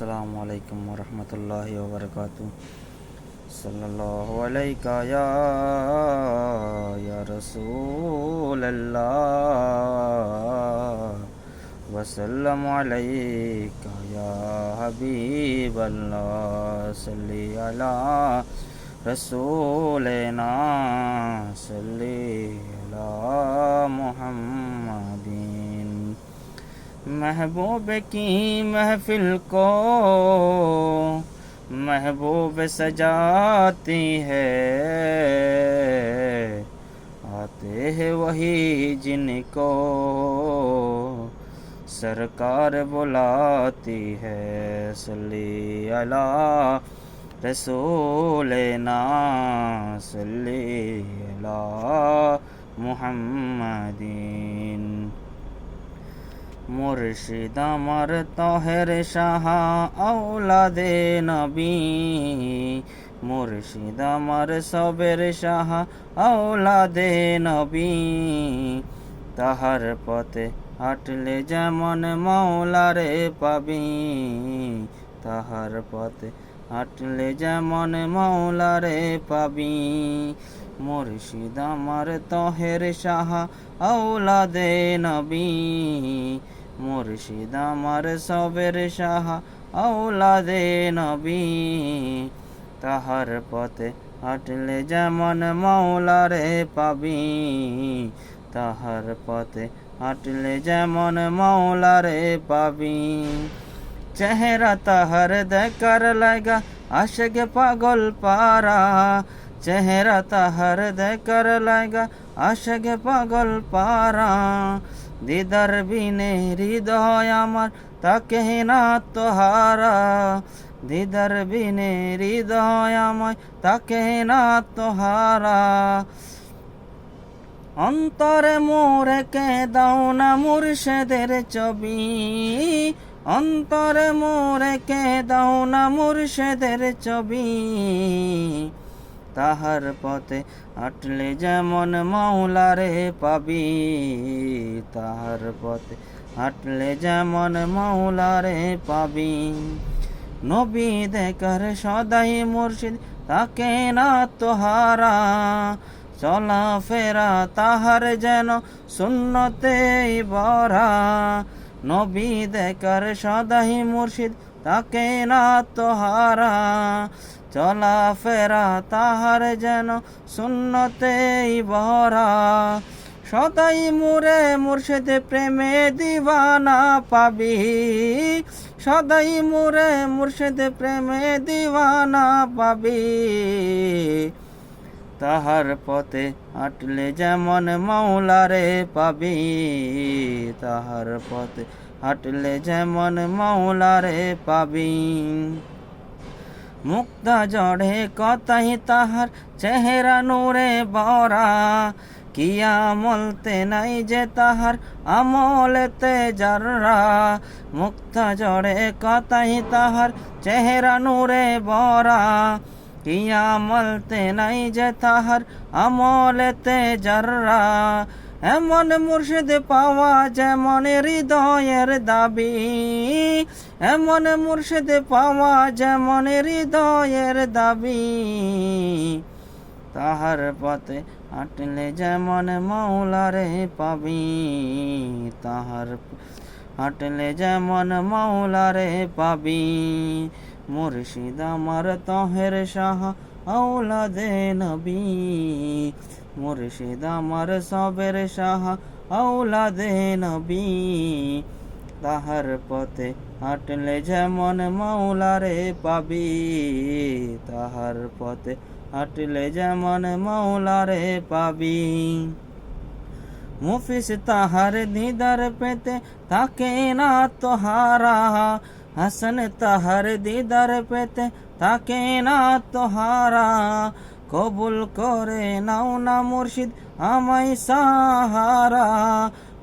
আসসালামু আলাইকুম রহমতুল্লাহ ওবরকাত। সাল্লাল্লাহু আলাইকা محبوب کی محفل کو محبوب سجاتی ہے۔ آتے ہیں وہی جن کو سرکار بلاتی ہے۔ صلی اللہ رسول نا، صلی اللہ محمدین۔ মুর্শিদ আমার তহের সাহা আউলাদে নবী। মুর্শিদ আমার সবের সাহা আউলাদে নবী। তাহার পথে হাঁটলে যেমন মাওলারে পাবি। তাহার পথে হাঁটলে যেমন মাওলারে পাবি। মুর্শিদ আমার তহের সাহা আউলাদে নবী। মুর্শিদ আমার সবের সাহা আউলাদে নবী। তাহার পথে হাঁটলে যেমন মাওলারে পাবি। তাহার পথে হাঁটলে যেমন মাওলারে পাবি। চেহারা তাহার দেখার লাগা, আশেকে পাগল পারা চেহারা তাহার দেখার লাগা আশেকে পাগল পারা দিদার বিনে হৃদয় আমার তাকে না তোহারা, দিদার বিনে হৃদয় আমায় তাকে না তোহারা। অন্তরে মোরে কে দাও না মুর্শেদের ছবি, অন্তরে মোরে কে দাও না মুর্শেদের ছবি। তাহার পথে হাঁটলে যেমন মাওলারে পাবি, তাহার পথে হাঁটলে যেমন মাওলারে পাবি। নবী দেখার সদাই মুর্শিদ, তাকে না তোহারা চলা ফেরা তাহার যেন শূন্যতে বরা নবী দেখার সদাই মুর্শিদ তাকে না তোহারা চলা ফেরা তাহার যেন শূন্যতেই ভরা সদাই মুরে মুর্শিদ প্রেমে দিবানা পাবি, সদাই মুরে মুর্শিদ প্রেমে দিবানা পাবি। তাহার পথে হাঁটলে যেমন মাওলারে পাবি, তাহার পথে হাঁটলে যেমন মাওলারে পাবি। মুক্তা জড়ে কথাই তাহার চেহারা নূরে বরা কিয়া মলতে নাই যে তাহার আমলেতে যাররা মুক্তা জড়ে কথাই তাহার চেহারা নূরে বরা কিয়া মলতে নাই যে তাহার আমলেতে যাররা। এমন মুর্শিদ পাওয়া যেমন হৃদয়ের দাবি। এমন মুর্শিদ পাওয়া যেমন হৃদয়ের দাবি। তাহার পথে হাঁটলে যেমন মাওলারে পাবি। তাহার হাঁটলে যেমন মাওলারে পাবি। মুর্শিদ আমার তহের শাহ আউলাদে নবী। মুর্শিদ আমার সবের শাহ আউলাদে নবী। তাহার পথে হাঁটলে যেমন মাওলারে পাবি, তাহার পথে হাঁটলে যেমন মাওলারে পাবি। মুফিস তাহার দিদার পেতে তাকে না তোহারা। হাসন তাহার দিদার পেতে তাকে না তোহারা কবুল করে নাও না মুর্শিদ আমায় সাহারা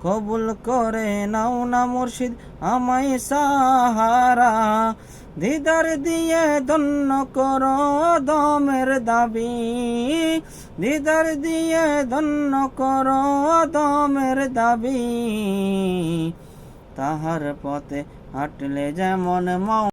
কবুল করে নাও না মুর্শিদ আমায় সাহারা দিদার দিয়ে ধন্য করো দমের দাবি দিদার দিয়ে ধন্য করো দমের দাবি তাহার পথে হাঁটলে যেমন মাও